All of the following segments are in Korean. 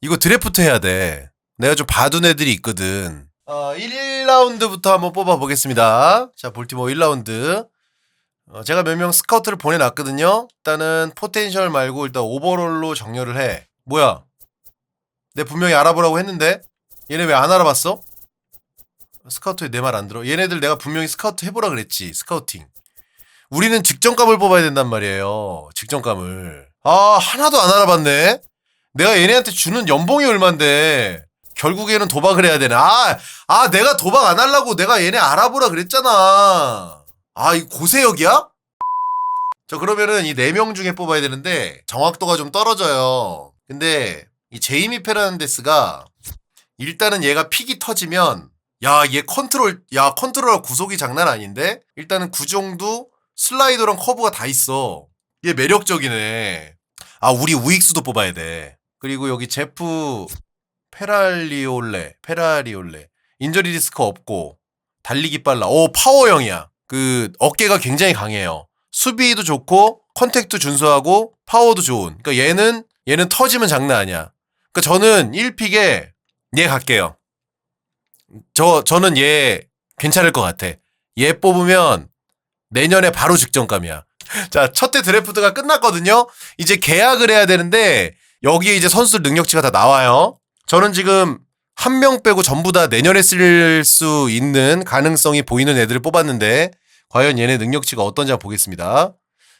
이거 드래프트 해야 돼. 내가 좀 봐둔 애들이 있거든. 어, 1라운드부터 한번 뽑아보겠습니다. 자, 볼티모 1라운드. 어, 제가 몇 명 스카우트를 보내놨거든요. 일단은 포텐셜 말고 일단 오버롤로 정렬을 해. 뭐야? 내 분명히 알아보라고 했는데 얘네 왜 안 알아봤어? 스카우트에 내 말 안 들어. 얘네들 내가 분명히 스카우트 해보라 그랬지. 스카우팅. 우리는 직전감을 뽑아야 된단 말이에요. 직전감을. 아 하나도 안 알아봤네. 내가 얘네한테 주는 연봉이 얼만데 결국에는 도박을 해야 되네. 아, 아 내가 도박 안 하려고 내가 얘네 알아보라 그랬잖아. 아 이 고세역이야? 자 그러면은 이 네 명 중에 뽑아야 되는데 정확도가 좀 떨어져요. 근데 이 제이미 페르난데스가 일단은 얘가 픽이 터지면 야 얘 컨트롤 야 컨트롤 구속이 장난 아닌데 일단은 구종도 슬라이더랑 커브가 다 있어. 얘 매력적이네. 아 우리 우익수도 뽑아야 돼. 그리고 여기 제프 페랄리올레 페라리올레 인저리 리스크 없고 달리기 빨라. 오 파워형이야. 그 어깨가 굉장히 강해요. 수비도 좋고 컨택도 준수하고 파워도 좋은. 그러니까 얘는 얘는 터지면 장난 아니야. 그러니까 저는 1픽에 얘 갈게요. 저 저는 얘 괜찮을 것 같아. 얘 뽑으면 내년에 바로 직전감이야. 자, 첫 대 드래프트가 끝났거든요. 이제 계약을 해야 되는데 여기에 이제 선수 능력치가 다 나와요. 저는 지금 한 명 빼고 전부 다 내년에 쓸 수 있는 가능성이 보이는 애들을 뽑았는데 과연 얘네 능력치가 어떤지 한번 보겠습니다.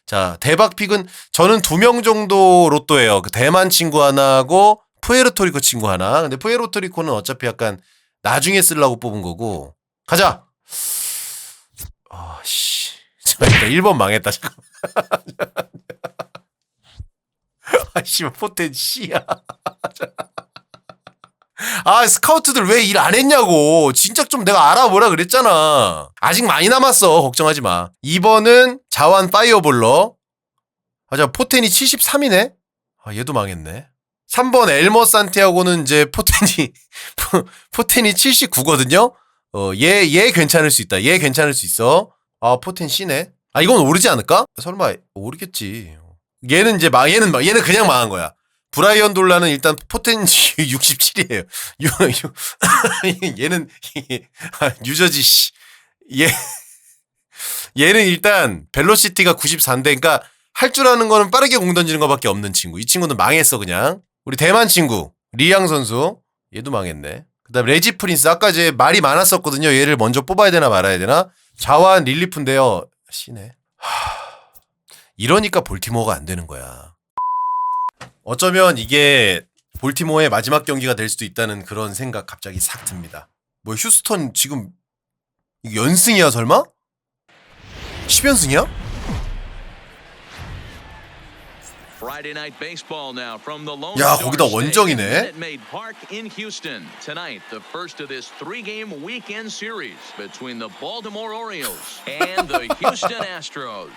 자, 대박 픽은 저는 두 명 정도 로또예요. 그 대만 친구 하나하고 푸에르토리코 친구 하나. 근데 푸에르토리코는 어차피 약간 나중에 쓰려고 뽑은 거고. 가자. 아, 씨. 저 일단 1번 망했다. 잠깐. 아, 씨, 포텐 씨야. 아, 스카우트들 왜 일 안 했냐고. 진짜 좀 내가 알아보라 그랬잖아. 아직 많이 남았어. 걱정하지 마. 2번은 자완 파이어볼러. 아, 자, 포텐이 73이네? 아, 얘도 망했네. 3번 엘머 산티아고는 이제 포텐이, 포- 포텐이 79거든요? 어, 얘, 얘 괜찮을 수 있다. 얘 괜찮을 수 있어. 아, 포텐 C네. 아, 이건 오르지 않을까? 설마, 오르겠지. 얘는 이제 망, 얘는, 망- 얘는 그냥 망한 거야. 브라이언 돌라는 일단 포텐 67이에요. 얘는, 아, 유저지, 씨. 얘, 얘는 일단 벨로시티가 94인데, 그러니까 할 줄 아는 거는 빠르게 공 던지는 거밖에 없는 친구. 이 친구는 망했어, 그냥. 우리 대만 친구, 리양 선수. 얘도 망했네. 그 다음 레지 프린스. 아까 이제 말이 많았었거든요. 얘를 먼저 뽑아야 되나 말아야 되나? 자완 릴리프인데요. 씨네. 하... 이러니까 볼티모어가 안 되는 거야. 어쩌면 이게 볼티모어의 마지막 경기가 될 수도 있다는 그런 생각 갑자기 싹 듭니다. 뭐 휴스턴 지금 연승이야 설마? 10연승이야? 야 거기다 원정이네. Tonight, the first of this three-game weekend series between the Baltimore Orioles and the Houston Astros.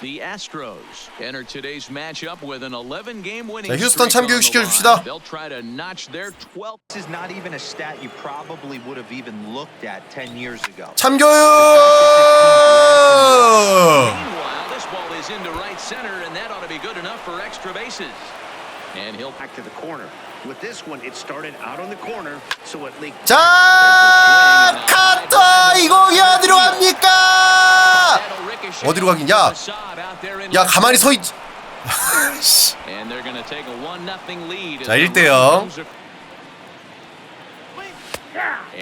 The Astros enter today's matchup with an 11-game winning 자, 휴스턴 streak on the 참교육 line. 시켜줍시다. They'll try to notch their 12th This is not even a stat you probably would have even looked at 10 years ago. 참교육! into right center, and that ought to be good enough for extra bases. And he'll back to the corner. With this one, it started out on the corner, so it leaked. 자, 카터 이공이 어디로 갑니까? that'll ricochet 어디로 가긴? 야. 야 가만히 서 있. And they're going to take a 1-0 lead. as 자, the 1대 0. runs are-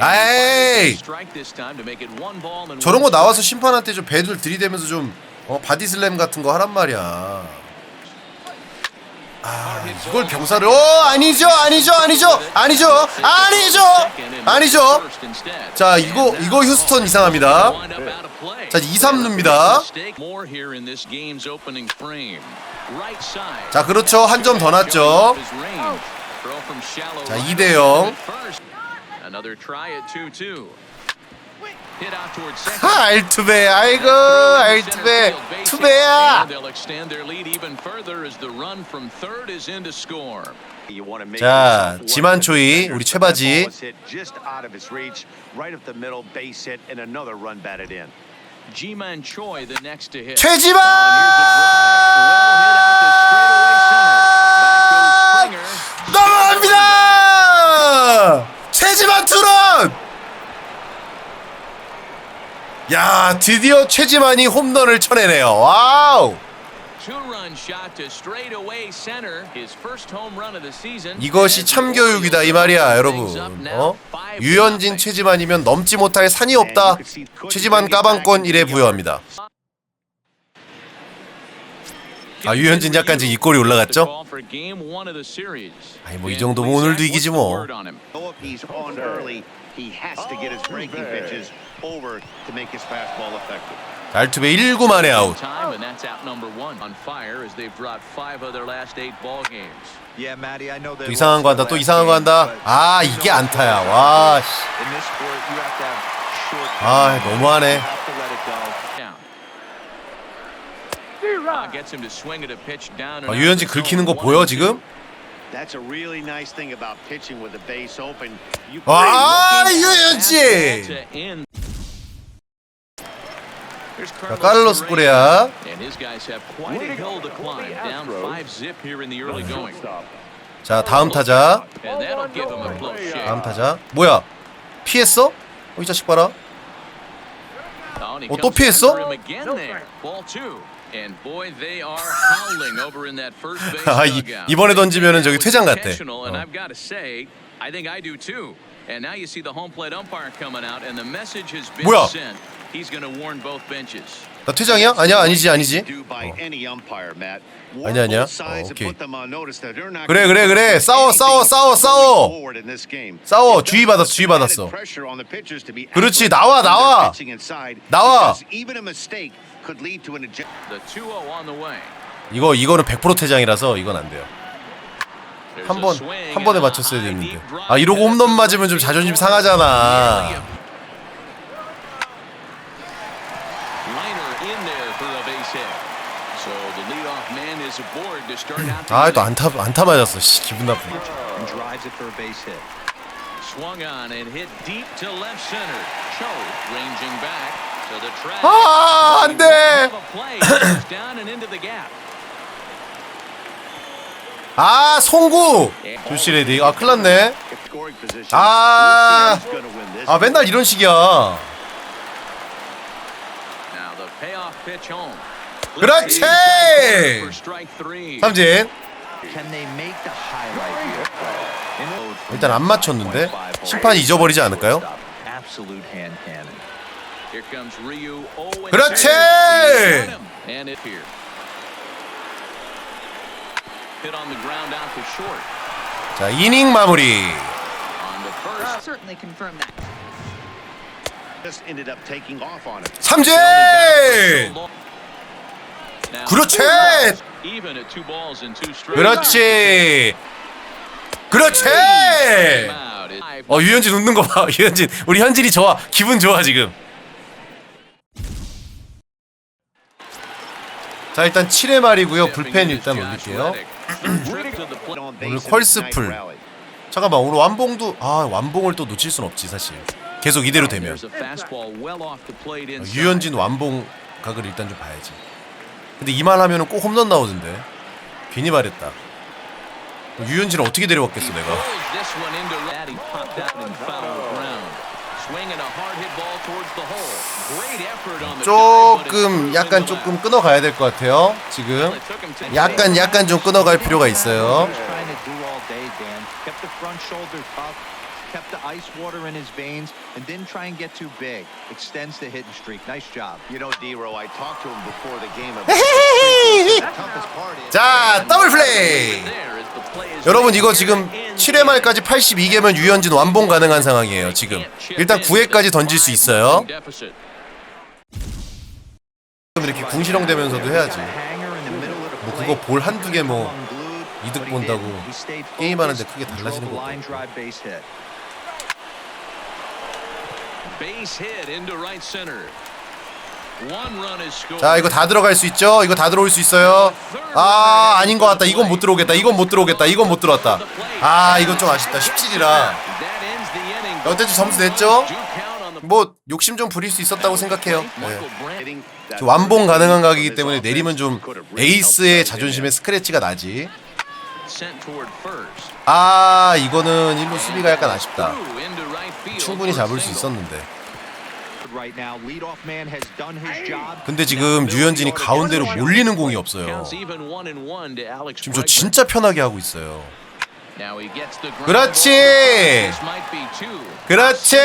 에이! Strike this time to make it one ball and 저런 거 나와서 심판한테 좀 배들 들이대면서 좀 어, 바디슬램 같은 거 하란 말이야. 아, 이걸 병사를 어 아니죠 아니죠 아니죠 아니죠 아니죠 아니죠. 자 이거 이거 휴스턴 이상합니다. 자 2, 3루입니다. 자 그렇죠. 한 점 더 났죠. 자, 2대 0. 알투베 아이고 알투베 투베야 자, 지만초이. 우리 최바지. Was hit just out of his reach, right up the middle, base hit, and another run batted in. G-Man Choi the next to hit. 최지만 Well hit out to straightaway center. Back goes Springer. 넘어갑니다 최지만 투런! 야 드디어 최지만이 홈런을 쳐내네요. 와우! Two-run shot to straightaway center. His first home run of the season. 이것이 참교육이다 이 말이야 여러분. 어? 유현진 최지만이면 넘지 못할 산이 없다. 최지만 까방권 1에 부여합니다. 아, 유현진 약간 지금 입꼬리 올라갔죠? 아니 뭐 이 정도면 오늘도 이기지 뭐. Over to make his fastball effective. 알투베 1구 만에 아웃. Time and that's out number one on fire as they've dropped five of their last eight ball games. Yeah, Matty, I know 또 이상한 거 한다. 또 이상한 거 한다. 아 이게 안타야. 와. 씨. 아 너무하네. You have to let it go. Down. Uh, gets him to swing at a pitch down and 아, out 유현진 긁히는 거 보여 one. 지금? That's a really nice thing about pitching with the base open. You 아 유현진. 자 Correa. 코레아. 자 다음 타자. 다음 타자. 뭐야? 피했어? 어, 이 자식 봐라. Oh, 어, 또 피했어? 아, 이-. 이번에 던지면은 저기 퇴장 같아. 어. 뭐야? Sent. He's going to warn both benches. 나 퇴장이야? 아니야 아니지 아니지. Matt. 아니야, 아니야. 어, 오케이. 그래, 그래, 그래. 싸워, 싸워, 싸워, 싸워. 싸워. 주의 받았어, 주의 받았어. 그렇지, 나와, 나와. 나와. because even a mistake could lead to an eject. The 2-0 on the way. 이거 이거는 100% 퇴장이라서 이건 안 돼요. 한 번 한 번에 맞췄어야 drive 아 이러고 홈런 맞으면 좀 자존심 상하잖아. Liner in there for a base hit. So the leadoff man is aboard to start out the 아 또. 안타 안타 맞았어. 씨, 기분 나쁘네. And drives it for a base hit. Swung on and hit deep to left center. Cho ranging back to the track. 아, 안 돼. Have a play. Goes down and into the gap. 아 송구. 조시레디. 아 큰일났네. Scoring position, 아. 아 맨날 이런 식이야. Now the payoff pitch home. 그렇지! 삼진. 일단 안 맞췄는데 1.5 심판이 잊어버리지 않을까요? Absolute hand cannon. Here comes Ryu. Oh, and 그렇지! He's got him. And it here. Hit on the ground out to short. 자 이닝 마무리. 삼진. 그렇지. 그렇지. 그렇지. 어 유현진 웃는 거 봐. 유현진 우리 현진이 좋아. 기분 좋아 지금. 자 일단 7회 말이고요. 불펜 일단 올릴게요. 오늘 퀄스풀. 잠깐만 오늘 완봉도 아 완봉을 또 놓칠 순 없지 사실. 계속 이대로 되면 어. 유현진 완봉 각을 일단 좀 봐야지. 근데 이말 하면은 꼭 홈런 나오던데. 괜히 말했다. 유현진을 어떻게 데려왔겠어 내가. 조금 약간 조금. 끊어가야 될 것 같아요. 지금 약간 약간 좀 끊어갈 필요가 있어요. Kept the ice water in his veins, and didn't try and get too big. Extends the hitting streak. Nice job. You know, D-Row, I talked to him before the game. 자 더블 플레이. 여러분 이거 지금 here in 7회 말까지 82개면 유현진 완봉 가능한 상황이에요. 지금 일단 9회까지 던질 수 있어요. 이렇게 해야지. Middle of the 뭐. 그거 볼 한두 개뭐 Unglued, 이득 본다고 게임하는데 크게 달라지는 the 것도 line 없고. drive base hit. Base hit into right center. One run is scored. 자 이거 다 들어갈 수 있죠? 이거 다 들어올 수 있어요? 아 아닌 것 같다. 이건 못 들어오겠다. 이건 못 들어오겠다. 이건 못 들어왔다. 아 이건 좀 아쉽다. 17이라 That ends the inning. 어쨌든 점수 냈죠? 뭐 욕심 좀 부릴 수 있었다고 생각해요. 네. 완봉 가능한 각이기 때문에 내리면 좀 에이스의 자존심에 스크래치가 나지. 아 이거는 일루 수비가 약간 아쉽다. 충분히 잡을 수. 있었는데. 근데 지금 유현진이 가운데로 몰리는 공이 없어요. 지금 저. 진짜 편하게 하고 있어요. 그렇지! 그렇지!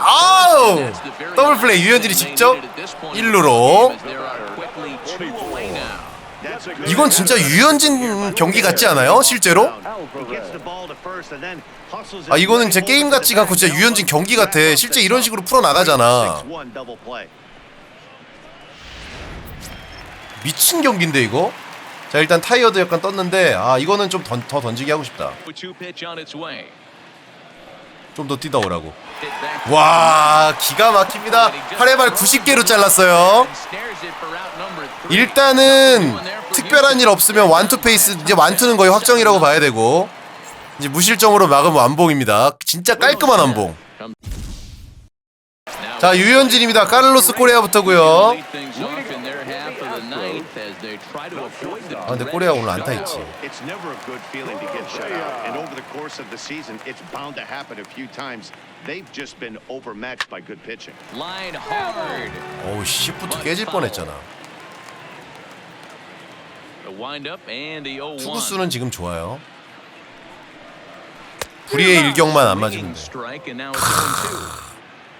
아우! 더블 플레이 유현진이 직접 1루로. That's a good 이건 진짜 유현진 경기 같지 않아요? 실제로? 아 이거는 진짜 게임 같지 the 않고 진짜. 유현진 경기 같아. 실제 이런 식으로 풀어 나가잖아. 6-1 double play. 미친 경기인데 이거? 자 일단 타이어도 약간 떴는데 아 이거는 좀 더 던지게 하고 싶다. 좀 더 뛰다 오라고. 와 기가 막힙니다. 8회 말 90개로 잘랐어요. 일단은 특별한 일 없으면 완투 페이스 이제 완투는 거의 확정이라고 봐야 되고 이제 무실점으로 막으면 완봉입니다. 진짜 깔끔한 완봉. 자 유현진입니다. 카를로스 코레아부터고요. 아 근데 코레아 오늘 안타 있지. 어우 시프트 깨질 뻔했잖아. The windup and the 0-1. 투구수는 지금 좋아요. 불의의 일격만 안 맞으면 돼. Strike and now it's 0-2.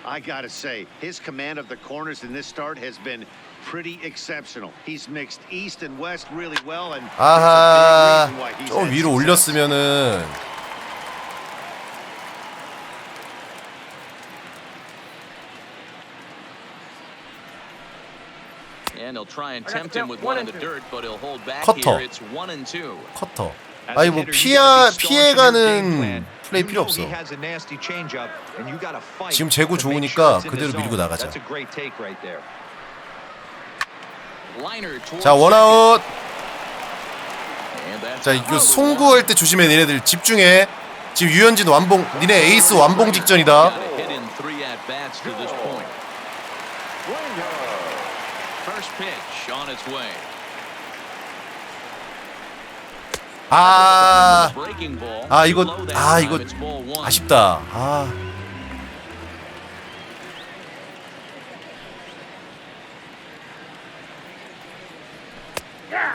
I gotta say, his command of the corners in this start has been pretty exceptional. He's mixed east and west really well, and 아하 좀 위로. 올렸으면은 And he'll try and tempt him with one in the dirt, but he'll hold back 커터. here. It's 1 and 2. 커터. 아니 뭐 피하 피해가는. 플레이 필요 없어. 지금 재고 좋으니까 그대로 밀고. 나가자. 자 원아웃. 자 이거 송구할 때 조심해 니네들 집중해. 지금 유현진 완봉 니네 에이스 완봉 직전이다. First pitch on its way. 아. 아, 이거- 아. 이거. 아쉽다. 아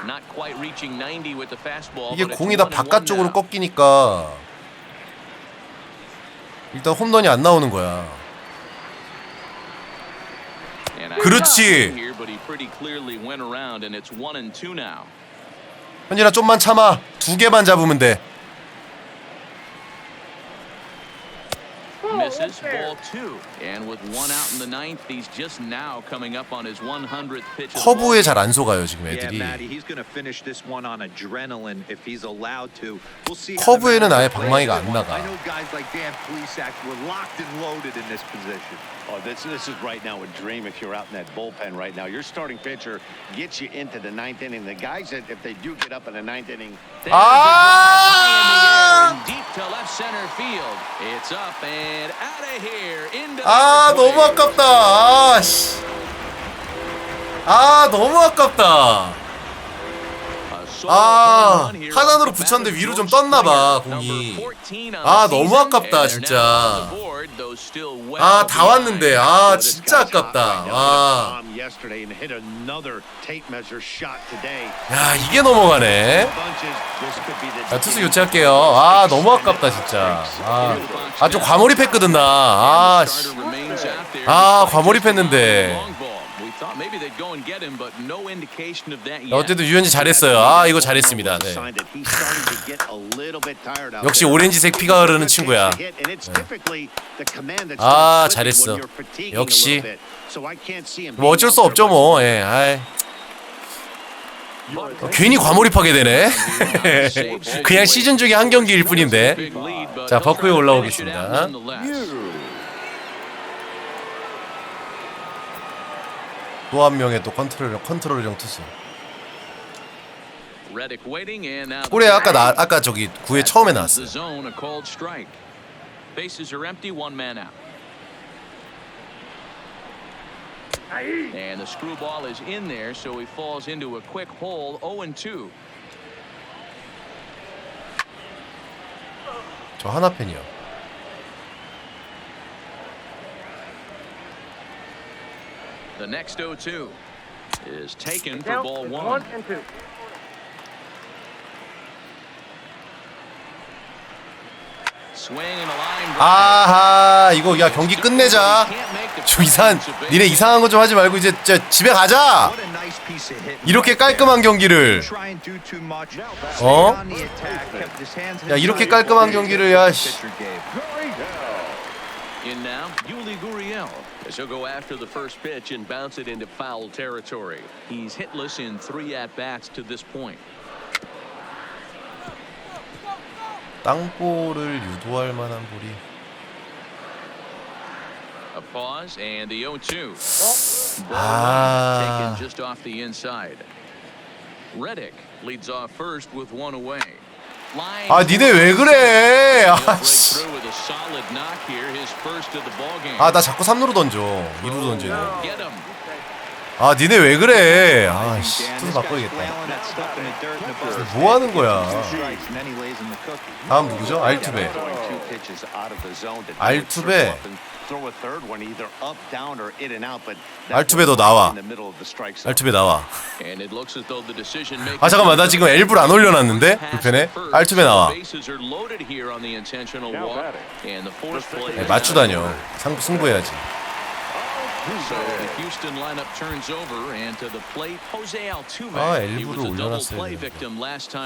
Not quite reaching 90 with the fastball. 이게 공이 다 바깥쪽으로. 꺾이니까 일단 홈런이 안 나오는 거야. 그렇지. 현진아 좀만 참아. 두 개만 잡으면 돼. Misses ball two, and with one out in the ninth, he's just now coming up on his 100th pitch. of the ball 커브에 잘 안 속아요 지금 Yeah, 애들이. Matty, he's going to finish this one on adrenaline if he's allowed to. We'll see. how the 커브에는 Mariners 아예 play 방망이가 this 안 one. 나가. I know guys like Dan Plesac were locked and loaded in this position. Oh, this this is right now a dream if you're out in that bullpen right now. Your starting pitcher gets you into the ninth inning. The guys that if they do get up in the ninth inning, There's a 아! 아 너무. 아깝다. 아 씨. 아 너무 아깝다. 아, 하단으로 붙였는데 위로 좀 George 떴나 봐, Springer, 공이. number 14 on 아, 너무 아깝다, 진짜. 아 다 왔는데. 아 진짜 아깝다. 와. 야 이게 넘어가네. 자 투수 교체할게요. 아 너무 아깝다 진짜. 아좀 과몰입했거든 나. 아 씨. 아, 과몰입했는데. 어쨌든 유현진 잘했어요. 아 이거 잘했습니다. 네. 역시 오렌지색 피가 흐르는 친구야. 아, 아 잘했어. 역시. 뭐 어쩔 수 없죠 뭐. 예. 아이. 어, 괜히 과몰입하게 되네. 그냥 시즌 중에 한 경기일 뿐인데. 자, 버크에 올라오겠습니다. finish it out nonetheless. 또 한 명의 또 컨트롤 컨트롤형 투수. 꼬레 아까 나 아까 저기 구회 처음에 The 나왔어요. zone, a called strike. Bases are empty, one man out. And the screwball is in there, so he falls into a quick hole, 0 and 2. 저 하나 팬이요. The next 0-2 is taken for ball one. and two. Swing and a line drive. 아하 이거 야 경기 끝내자 저 이상한 니네 이상한 거 좀 하지 말고 이제 저 집에 가자. 이렇게 깔끔한 경기를. 어? 야 이렇게 깔끔한 경기를 야씨 pitcher gave. In now, Yuli Gurriel as he'll go after the first pitch and bounce it into foul territory. He's hitless in three at-bats to this point. 땅볼을 유도할 만한 볼이 A pause and the 0-2. Ball Ah. taken just off the inside. Reddick leads off first with one away. Line 아 니네 왜 그래 He'll break 아씨 아 나 자꾸 3루로 던져 2루로 던지네. 아 니네 왜 그래 아씨 투수 바꿔야겠다. 뭐 하는 거야. 다음 누구죠? 알투베 알투베. Circle up and Throw a third one either up, down, or in and out, but that 알투베 너 was 나와. 알투베 나와 아 잠깐만 나 지금 엘브를 안 올려놨는데 불펜에 알투베 나와 is 맞추다녀 상, 승부해야지 아, 엘브를 올려놨어야 되는데.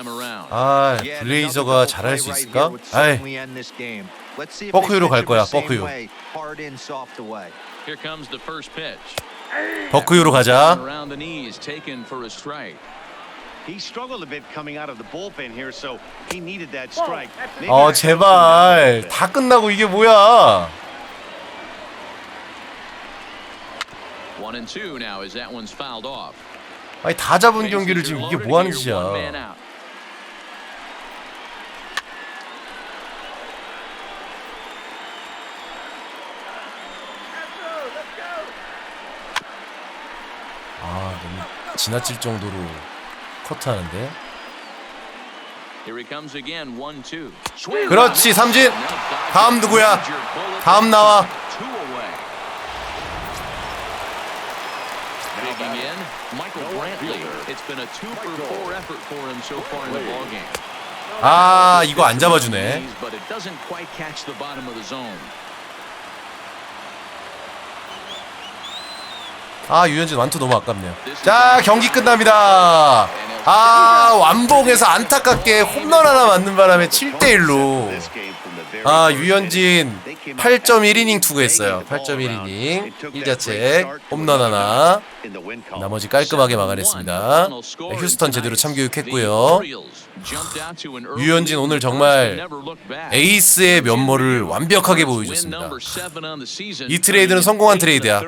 around. 아 Yeah, and 블레이저가 잘할 수 double play 있을까? right here would 아이 certainly end this game. Let's see if 버크유로 갈 거야, him the same 버크유. way, Hard in, soft away. Here comes the first pitch. 버크유로 가자 Around the knees, taken for a strike. He struggled a bit coming out of the bullpen here, so he needed that strike. Maybe 어 제발. 다 끝나고 이게 뭐야 One and two now as that one's fouled off. 아니 다 잡은 경기를 지금 이게 뭐 하는 짓이야. 아 너무 지나칠 정도로 커트하는데. 그렇지 삼진 다음 누구야 다음 나와 Two away. Digging in, Michael Brantley. It's been a two for four effort for him so far in the ball game. 아 이거 안 잡아주네 But it doesn't quite catch the bottom of the zone. 아 유현진 완투 너무 아깝네요 자 경기 끝납니다 아 완봉해서 안타깝게 홈런 하나 맞는 바람에 7대 1로 This game from the very 아 first 유현진 inning. They came out 8.1이닝 fast, 투구했어요 banging the ball around. 8.1이닝 It took that great 1자책 start to 홈런 하나. 나머지 깔끔하게 막아냈습니다 네, 휴스턴 제대로 참교육했고요 유현진 오늘 정말 에이스의 면모를 완벽하게 보여줬습니다 이 트레이드는 성공한 트레이드야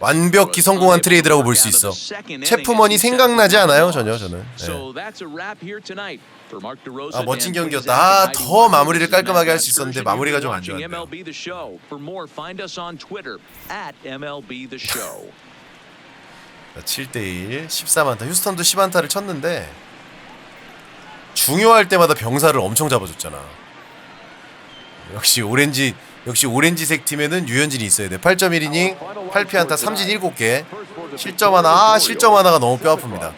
완벽히 성공한 트레이드라고 볼 수 있어. 체프먼이 생각나지 않아요 전혀 저는. 네. 아, 멋진 경기였다. 아, 더 마무리를 깔끔하게 할 수 있었는데 마무리가 좀 안 좋았네요. MLB The Show. 7대1 14만타. 휴스턴도 10안타를 쳤는데 중요할 때마다 병사를 엄청 잡아줬잖아. 역시 오렌지 역시 오렌지색 팀에는 유현진이 있어야 돼. 8.1이닝 8피안타 3진 7개. 실점 하나 아 실점 하나가 너무 뼈아픕니다